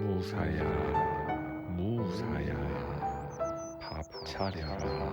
무사야 무사야 밥 차려라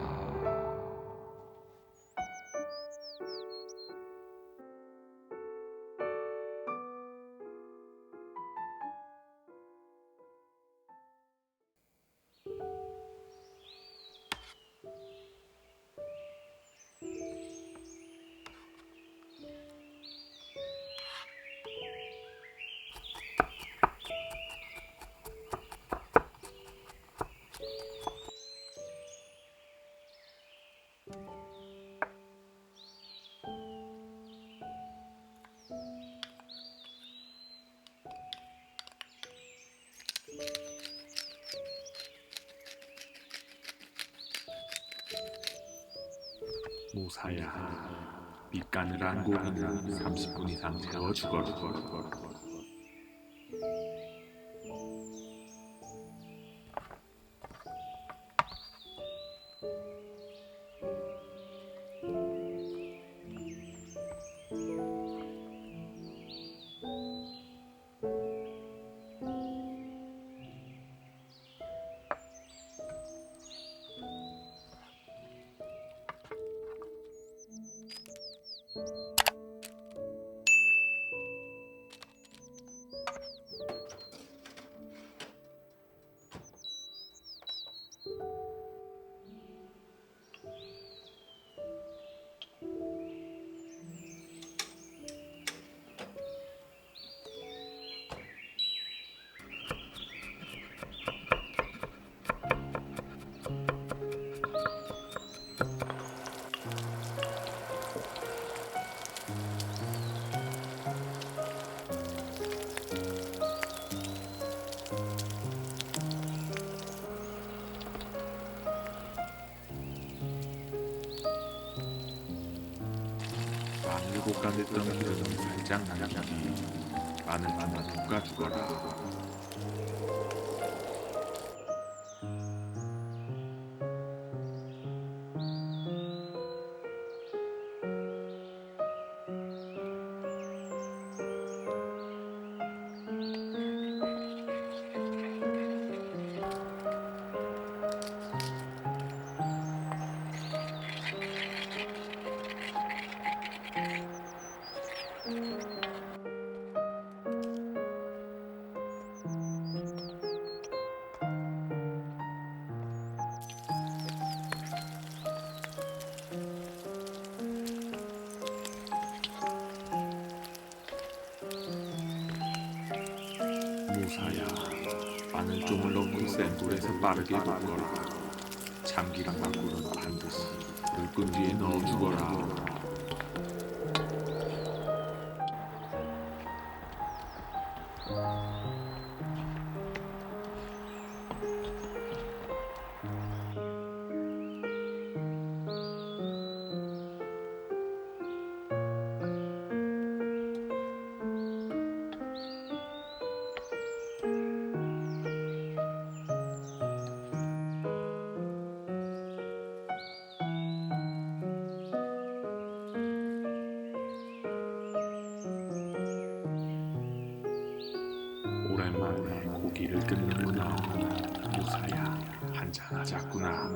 무사야. 밑간을 안 고기는 30분 이상 재워 죽어라 마늘 볶아냈던 기름이 살짝 남기기 마늘 하나 볶아 주거라 무사야. 마늘종을 넣고 센 불에서 빠르게 볶거라. 참기름 밖으로는 반드시 불끈 뒤에 넣어 주거라 오랜만에 고기를 끓는구나. 무사야 한잔하자꾸나